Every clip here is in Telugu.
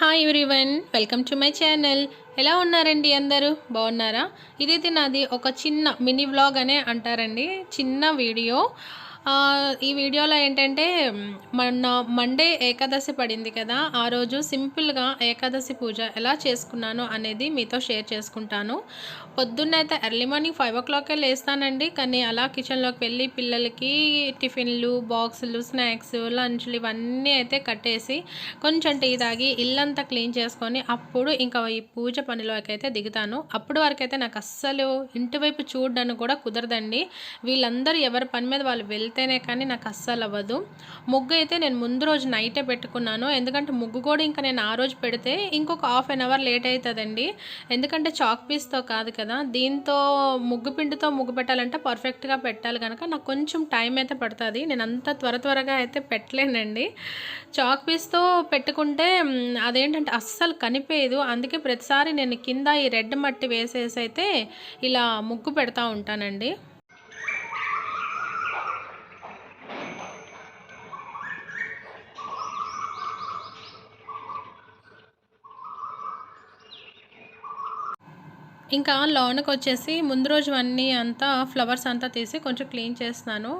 Hi everyone welcome to my channel ఎలా ఉన్నారండి అందరూ? బాగున్నారా? ఇదైతే నాది ఒక చిన్న మినీ వ్లాగ్ అనే అంటారండి. చిన్న వీడియో. ఈ వీడియోలో ఏంటంటే మ్, మొన్న మండే ఏకాదశి పడింది కదా ఆ రోజు సింపుల్గా ఏకాదశి పూజ ఎలా చేసుకున్నాను అనేది మీతో షేర్ చేసుకుంటాను. పొద్దున్న అయితే ఎర్లీ మార్నింగ్ ఫైవ్ ఓ క్లాకే లేస్తానండి కానీ అలా కిచెన్లోకి వెళ్ళి పిల్లలకి టిఫిన్లు బాక్సులు స్నాక్స్ లంచ్లు ఇవన్నీ అయితే కట్టేసి కొంచెం టీ తాగి ఇల్లంతా క్లీన్ చేసుకొని అప్పుడు ఇంకా ఈ పూజ పనిలోకి అయితే దిగుతాను. అప్పుడు వరకు అయితే నాకు అస్సలు ఇంటి వైపు చూడడానికి కూడా కుదరదండి. వీళ్ళందరూ ఎవరి పని మీద వాళ్ళు వెళ్తేనే కానీ నాకు అస్సలు అవ్వదు. ముగ్గు అయితే నేను ముందు రోజు నైటే పెట్టుకున్నాను. ఎందుకంటే ముగ్గు కూడా ఇంకా నేను ఆ రోజు పెడితే ఇంకొక హాఫ్ అన్ అవర్ లేట్ అవుతుందండి ఎందుకంటే చాక్ పీస్తో కాదు కదా దీంతో ముగ్గు పిండితో ముగ్గు పెట్టాలంటే పర్ఫెక్ట్గా పెట్టాలి కనుక నాకు కొంచెం టైం అయితే పడుతుంది. నేను అంత త్వర త్వరగా అయితే పెట్టలేనండి. చాక్ పీస్తో పెట్టుకుంటే అదేంటంటే అస్సలు కనిపేయదు. అందుకే ప్రతిసారి నేను కింద ఈ రెడ్ మట్టి వేసేసి అయితే ఇలా ముగ్గు పెడతా ఉంటానండి. ఇంకా లోనకి వచ్చేసి ముందు రోజు అన్నీ అంతా ఫ్లవర్స్ అంతా తీసి కొంచెం క్లీన్ చేస్తున్నాను.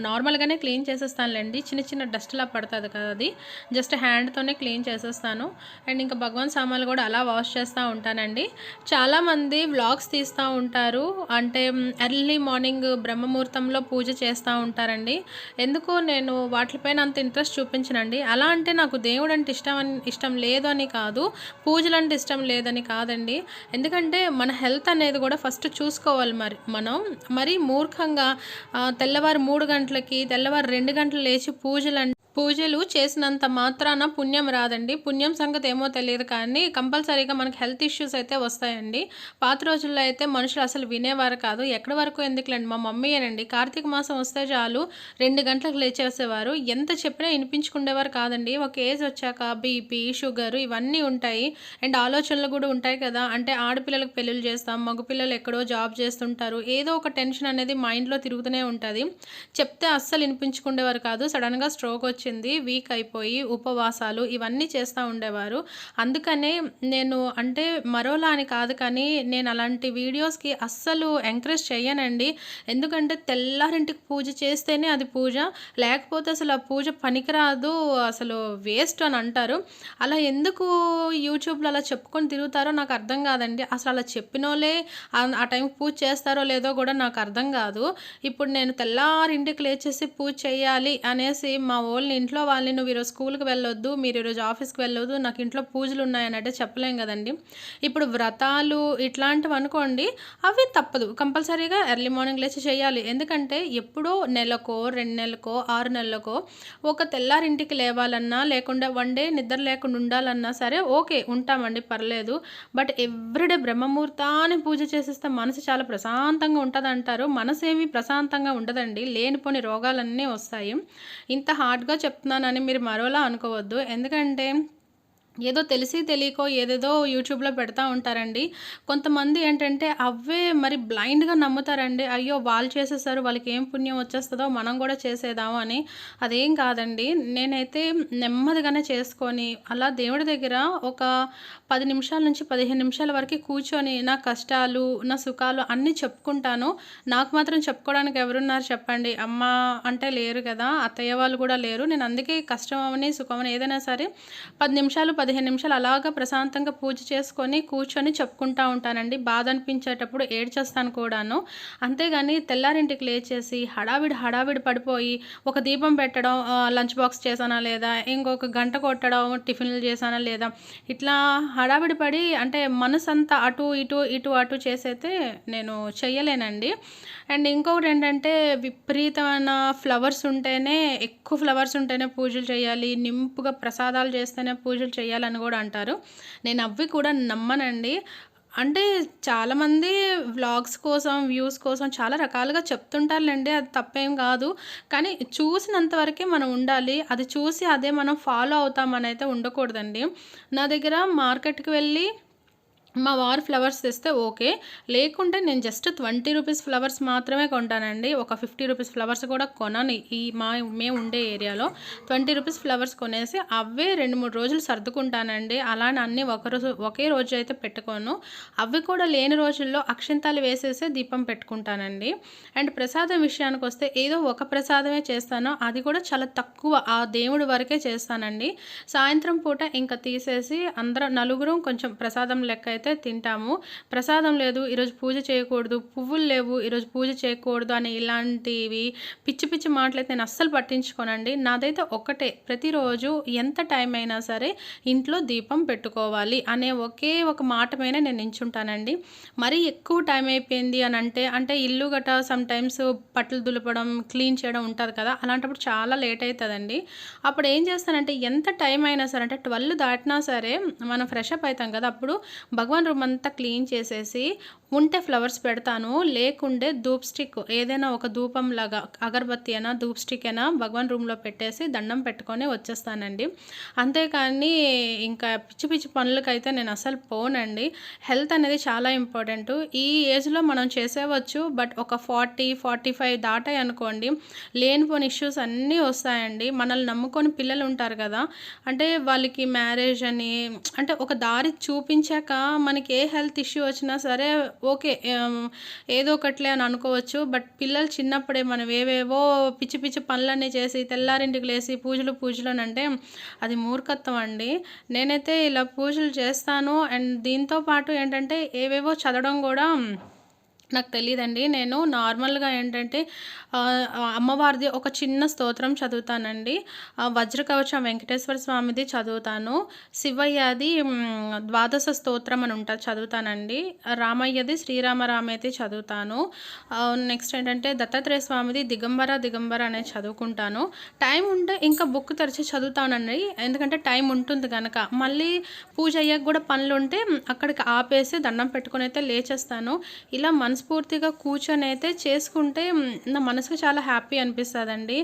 నార్మల్గానే క్లీన్ చేసేస్తానులేండి. చిన్న చిన్న డస్ట్లా పడుతుంది కదా అది. జస్ట్ హ్యాండ్తోనే క్లీన్ చేసేస్తాను. అండ్ ఇంకా భగవాన్ సామాన్లు కూడా అలా వాష్ చేస్తూ ఉంటానండి. చాలామంది వ్లాగ్స్ తీస్తూ ఉంటారు. అంటే ఎర్లీ మార్నింగ్ బ్రహ్మముహూర్తంలో పూజ చేస్తూ ఉంటారండి. ఎందుకు నేను వాటిపైన అంత ఇంట్రెస్ట్ చూపించనండి? అలా అంటే నాకు దేవుడు అంటే ఇష్టం అని ఇష్టం లేదు అని కాదు. పూజలు అంటే ఇష్టం లేదని కాదండి. ఎందుకంటే మన హెల్త్ అనేది కూడా ఫస్ట్ చూసుకోవాలి మరి మనం. మరి మూర్ఖంగా తెల్లవారు మూడు గంటలకి తెల్లవారు రెండు గంటలు లేచి పూజలు పూజలు చేసినంత మాత్రాన పుణ్యం రాదండి. పుణ్యం సంగతి ఏమో తెలియదు కానీ కంపల్సరీగా మనకి హెల్త్ ఇష్యూస్ అయితే వస్తాయండి. పాత రోజుల్లో అయితే మనుషులు అసలు వినేవారు కాదు. ఎక్కడి వరకు ఎందుకులేండి? మా మమ్మీయేనండి కార్తీక మాసం వస్తే చాలు రెండు గంటలకు లేచేసేవారు. ఎంత చెప్పినా వినిపించుకునేవారు కాదండి. ఒక ఏజ్ వచ్చాక బీపీ షుగర్ ఇవన్నీ ఉంటాయి. అండ్ ఆలోచనలు కూడా ఉంటాయి కదా. అంటే ఆడపిల్లలకు పెళ్ళిళ్ళు చేస్తాం మగపిల్లలు ఎక్కడో జాబ్ చేస్తుంటారు. ఏదో ఒక టెన్షన్ అనేది మైండ్లో తిరుగుతూనే ఉంటుంది. చెప్తే అస్సలు వినిపించుకునేవారు కాదు. సడన్గా స్ట్రోక్ వచ్చి వచ్చింది వీక్ అయిపోయి ఉపవాసాలు ఇవన్నీ చేస్తూ ఉండేవారు. అందుకనే నేను అంటే మరోలా అని కాదు కానీ నేను అలాంటి వీడియోస్కి అస్సలు ఎంకరేజ్ చేయనండి ఎందుకంటే తెల్లారింటికి పూజ చేస్తేనే అది పూజ. లేకపోతే అసలు ఆ పూజ పనికిరాదు అసలు వేస్ట్ అని అంటారు. అలా ఎందుకు యూట్యూబ్లో అలా చెప్పుకొని తిరుగుతారో నాకు అర్థం కాదండి. అసలు అలా చెప్పినోలే ఆ- ఆ టైంకి పూజ చేస్తారో లేదో కూడా నాకు అర్థం కాదు. ఇప్పుడు నేను తెల్లారింటికి లేచేసి పూజ చేయాలి అనేసి మా వాళ్ళని ఇంట్లో వాళ్ళని నువ్వు ఈరోజు స్కూల్కి వెళ్ళొద్దు మీరు ఈరోజు ఆఫీస్కి వెళ్ళొద్దు నాకు ఇంట్లో పూజలు ఉన్నాయని అంటే చెప్పలేం కదండి. ఇప్పుడు వ్రతాలు ఇట్లాంటివి అనుకోండి అవి తప్పదు. కంపల్సరీగా ఎర్లీ మార్నింగ్ లేచి చేయాలి. ఎందుకంటే ఎప్పుడో నెలకో రెండు నెలలకో ఆరు నెలలకో ఒక తెల్లారింటికి లేవాలన్నా లేకుండా వన్ డే నిద్ర లేకుండా ఉండాలన్నా సరే ఓకే ఉంటామండి పర్లేదు. బట్ ఎవ్రీడే బ్రహ్మముహూర్తాన్ని పూజ చేసేస్తే మనసు చాలా ప్రశాంతంగా ఉంటుంది అంటారు మనసు ఏమి ప్రశాంతంగా ఉండదండి. లేనిపోని రోగాలన్నీ వస్తాయి. ఇంత హార్డ్గా చెప్తున్నానని మీరు మరోలా అనుకోవద్దు. ఎందుకంటే ఏదో తెలిసి తెలియకో ఏదేదో యూట్యూబ్లో పెడతా ఉంటారండి. కొంతమంది ఏంటంటే అవే మరి బ్లైండ్గా నమ్ముతారండి. అయ్యో వాళ్ళు చేసేసారు వాళ్ళకి ఏం పుణ్యం వచ్చేస్తుందో మనం కూడా చేసేదాము అని. అదేం కాదండి. నేనైతే నెమ్మదిగానే చేసుకొని అలా దేవుడి దగ్గర ఒక పది నిమిషాల నుంచి పదిహేను నిమిషాల వరకు కూర్చొని నా కష్టాలు నా సుఖాలు అన్నీ చెప్పుకుంటాను. నాకు మాత్రం చెప్పుకోవడానికి ఎవరున్నారు చెప్పండి. అమ్మ అంటే లేరు కదా అత్తయ్య వాళ్ళు కూడా లేరు. నేను అందుకే కష్టం అవని సుఖం ఏదైనా సరే పది నిమిషాలు పదిహేను నిమిషాలు అలాగా ప్రశాంతంగా పూజ చేసుకొని కూర్చొని చెప్పుకుంటా ఉంటానండి. బాధ అనిపించేటప్పుడు ఏడ్చేస్తాను కూడాను. అంతేగాని తెల్లారింటికి లేచేసి హడావిడి హడావిడి పడిపోయి ఒక దీపం పెట్టడం లంచ్ బాక్స్ చేశానా లేదా ఇంకొక గంట కొట్టడం టిఫిన్లు చేశానా లేదా ఇట్లా హడావిడి పడి అంటే మనసు అంతా అటు ఇటు ఇటు అటు చేసైతే నేను చెయ్యలేనండి. అండ్ ఇంకొకటి ఏంటంటే విపరీతమైన ఫ్లవర్స్ ఉంటేనే ఎక్కువ ఫ్లవర్స్ ఉంటేనే పూజలు చేయాలి నింపుగా ప్రసాదాలు చేస్తేనే పూజలు చేయాలని కూడా అంటారు. నేను అవి కూడా నమ్మనండి. అంటే చాలామంది వ్లాగ్స్ కోసం వ్యూస్ కోసం చాలా రకాలుగా చెప్తుంటారులేండి అది తప్పేం కాదు. కానీ చూసినంతవరకే మనం ఉండాలి అది చూసి అదే మనం ఫాలో అవుతామని అయితే ఉండకూడదండి. నా దగ్గర మార్కెట్కి వెళ్ళి మా వారు ఫ్లవర్స్ తెస్తే ఓకే. లేకుంటే నేను జస్ట్ ట్వంటీ రూపీస్ ఫ్లవర్స్ మాత్రమే కొంటానండి. ఒక ఫిఫ్టీ రూపీస్ ఫ్లవర్స్ కూడా కొనను. ఈ మా మేము ఉండే ఏరియాలో ట్వంటీ రూపీస్ ఫ్లవర్స్ కొనేసి అవే రెండు మూడు రోజులు సర్దుకుంటానండి. అలానే అన్నీ ఒక రోజు ఒకే రోజు అయితే పెట్టుకోను. అవి కూడా లేని రోజుల్లో అక్షింతాలు వేసేసే దీపం పెట్టుకుంటానండి. అండ్ ప్రసాదం విషయానికి వస్తే ఏదో ఒక ప్రసాదమే చేస్తాను. అది కూడా చాలా తక్కువ ఆ దేవుడి వరకే చేస్తానండి. సాయంత్రం పూట ఇంకా తీసేసి అందరం నలుగురం కొంచెం ప్రసాదం లెక్క అయితే తింటాము. ప్రసాదం లేదు ఈరోజు పూజ చేయకూడదు పువ్వులు లేవు ఈరోజు పూజ చేయకూడదు అని ఇలాంటివి పిచ్చి పిచ్చి మాటలైతే నేను అస్సలు పట్టించుకోనండి. నాదైతే ఒకటే ప్రతిరోజు ఎంత టైం అయినా సరే ఇంట్లో దీపం పెట్టుకోవాలి అనే ఒకే ఒక మాట మీద నేను నించుంటానండి. మరీ ఎక్కువ టైం అయిపోయింది అని అంటే అంటే ఇల్లు గట సమ్టైమ్స్ పట్లు దులపడం క్లీన్ చేయడం ఉంటుంది కదా అలాంటప్పుడు చాలా లేట్ అవుతుందండి అప్పుడు ఏం చేస్తానంటే ఎంత టైం అయినా సరే అంటే ట్వెల్వ్ దాటినా సరే మనం ఫ్రెష్ అప్ అవుతాం కదా అప్పుడు భగవాన్ రూమ్ అంతా క్లీన్ చేసేసి ఉంటే ఫ్లవర్స్ పెడతాను లేకుండే ధూప్ స్టిక్ ఏదైనా ఒక ధూపం లాగా అగరబత్తి అయినా ధూప్ స్టిక్ అయినా భగవాన్ రూమ్లో పెట్టేసి దండం పెట్టుకొని వచ్చేస్తానండి. అంతేకాని ఇంకా పిచ్చి పిచ్చి పనులకైతే నేను అసలు పోనండి. హెల్త్ అనేది చాలా ఇంపార్టెంట్. ఈ ఏజ్లో మనం చేసేవచ్చు బట్ ఒక ఫార్టీ ఫార్టీ ఫైవ్ దాటాయి అనుకోండి లేనిపోని ఇష్యూస్ అన్నీ వస్తాయండి. మనల్ని నమ్ముకొని పిల్లలు ఉంటారు కదా అంటే వాళ్ళకి మ్యారేజ్ అని అంటే ఒక దారి చూపించాక మనకి ఏ హెల్త్ ఇష్యూ వచ్చినా సరే ఓకే ఏదో ఒకట్లే అని అనుకోవచ్చు. బట్ పిల్లలు చిన్నప్పుడే మనం ఏవేవో పిచ్చి పిచ్చి పనులన్నీ చేసి తెల్లారింటికి లేసి పూజలు పూజలు అని అంటే అది మూర్ఖత్వం అండి. నేనైతే ఇలా పూజలు చేస్తాను. అండ్ దీంతో పాటు ఏంటంటే ఏవేవో చదవడం కూడా నాకు తెలియదండి నేను నార్మల్గా ఏంటంటే అమ్మవారిది ఒక చిన్న స్తోత్రం చదువుతానండి. వజ్రకవచం వెంకటేశ్వర స్వామిది చదువుతాను. శివయ్యది ద్వాదశ స్తోత్రం అని ఉంటుంది చదువుతానండి. రామయ్యది శ్రీరామరామయ్యది చదువుతాను. నెక్స్ట్ ఏంటంటే దత్తాత్రేయ స్వామిది దిగంబర దిగంబర అనేది చదువుకుంటాను. టైం ఉంటే ఇంకా బుక్ తెరిచి చదువుతానండి. ఎందుకంటే టైం ఉంటుంది కనుక మళ్ళీ పూజ అయ్యాక కూడా పనులు ఉంటే అక్కడికి ఆపేసి దండం పెట్టుకుని అయితే లేచేస్తాను. ఇలా మన మనస్ఫూర్తిగా కూర్చొని అయితే చేసుకుంటే నా మనసుకు చాలా హ్యాపీ అనిపిస్తుందండి.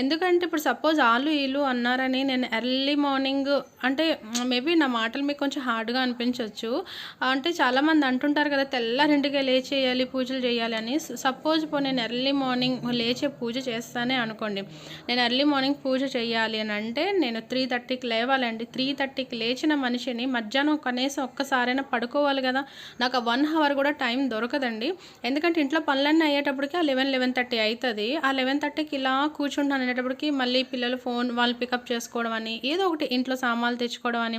ఎందుకంటే ఇప్పుడు సపోజ్ ఆలు ఈలు అన్నారని నేను ఎర్లీ మార్నింగ్ అంటే మేబీ నా మాటలు మీకు కొంచెం హార్డ్గా అనిపించవచ్చు అంటే చాలామంది అంటుంటారు కదా తెల్లారింటికే లేచేయాలి పూజలు చేయాలి అని. సపోజ్ ఇప్పుడు నేను ఎర్లీ మార్నింగ్ లేచే పూజ చేస్తానే అనుకోండి. నేను ఎర్లీ మార్నింగ్ పూజ చేయాలి అని అంటే నేను త్రీ థర్టీకి లేవాలండి. త్రీ థర్టీకి లేచిన మనిషిని మధ్యాహ్నం కనీసం ఒక్కసారైనా పడుకోవాలి కదా నాకు వన్ అవర్ కూడా టైం దొరకదండి. ఎందుకంటే ఇంట్లో పనులన్నీ అయ్యేటప్పటికి ఆ లెవెన్ లెవెన్ థర్టీ అవుతుంది ఆ లెవెన్ థర్టీకి ఇలా కూర్చుంటాను అనేటప్పటికి మళ్ళీ పిల్లలు ఫోన్ వాళ్ళు పికప్ చేసుకోవడం అని ఏదో ఒకటి ఇంట్లో సామాన్లు తెచ్చుకోవడం అని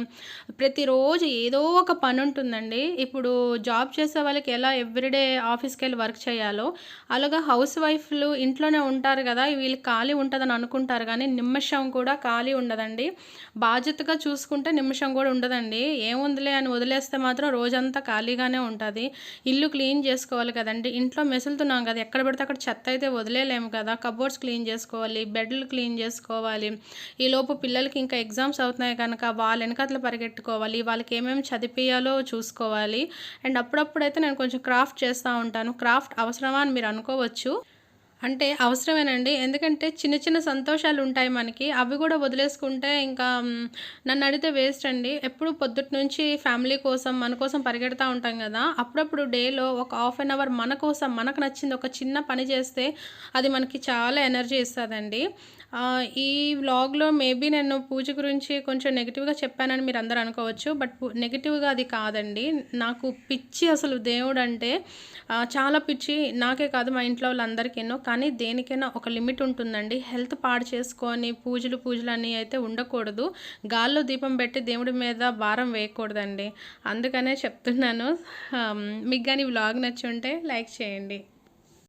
ప్రతిరోజు ఏదో ఒక పని ఉంటుందండి. ఇప్పుడు జాబ్ చేసే వాళ్ళకి ఎలా ఎవ్రీడే ఆఫీస్కి వెళ్ళి వర్క్ చేయాలో అలాగా హౌస్ వైఫ్లు ఇంట్లోనే ఉంటారు కదా వీళ్ళు ఖాళీ ఉంటుందని అనుకుంటారు కానీ నిమిషం కూడా ఖాళీ ఉండదండి. బాధ్యతగా చూసుకుంటే నిమిషం కూడా ఉండదండి. ఏముందిలే అని వదిలేస్తే మాత్రం రోజంతా ఖాళీగానే ఉంటుంది. ఇల్లు క్లీన్ చేసుకోవాలి చేసుకోవాలి కదండి. ఇంట్లో మెసులుతున్నాం కదా ఎక్కడ పడితే అక్కడ చెత్త అయితే వదిలేలేము కదా. కబోర్డ్స్ క్లీన్ చేసుకోవాలి బెడ్లు క్లీన్ చేసుకోవాలి. ఈలోపు పిల్లలకి ఇంకా ఎగ్జామ్స్ అవుతున్నాయి కనుక వాళ్ళ వెనకతలు పరిగెట్టుకోవాలి వాళ్ళకి ఏమేమి చదివియాలో చూసుకోవాలి. అండ్ అప్పుడప్పుడైతే నేను కొంచెం క్రాఫ్ట్ చేస్తూ ఉంటాను. క్రాఫ్ట్ అవసరమా అని మీరు అనుకోవచ్చు. అంటే అవసరమేనండి. ఎందుకంటే చిన్న చిన్న సంతోషాలు ఉంటాయి మనకి. అవి కూడా వదిలేసుకుంటే ఇంకా నన్ను అడిగితే వేస్ట్ అండి. ఎప్పుడు పొద్దుటి నుంచి ఫ్యామిలీ కోసం మన కోసం పరిగెడతా ఉంటాం కదా. అప్పుడప్పుడు డేలో ఒక హాఫ్ అన్ అవర్ మన కోసం మనకు నచ్చింది ఒక చిన్న పని చేస్తే అది మనకి చాలా ఎనర్జీ ఇస్తుందండి. ఈ వ్లాగ్లో మేబీ నేను పూజ గురించి కొంచెం నెగిటివ్గా చెప్పానని మీరు అందరూ అనుకోవచ్చు బట్ నెగిటివ్గా అది కాదండి. నాకు పిచ్చి అసలు దేవుడు అంటే చాలా పిచ్చి. నాకే కాదు మా ఇంట్లో వాళ్ళందరికీ ఎన్నో కానీ దేనికైనా ఒక లిమిట్ ఉంటుందండి. హెల్త్ పాడు చేసుకొని పూజలు పూజలు అని అయితే ఉండకూడదు. గాల్లో దీపం పెట్టి దేవుడి మీద భారం వేయకూడదండి. అందుకనే చెప్తున్నాను. మీకు కానీ వ్లాగ్ నచ్చి ఉంటే లైక్ చేయండి.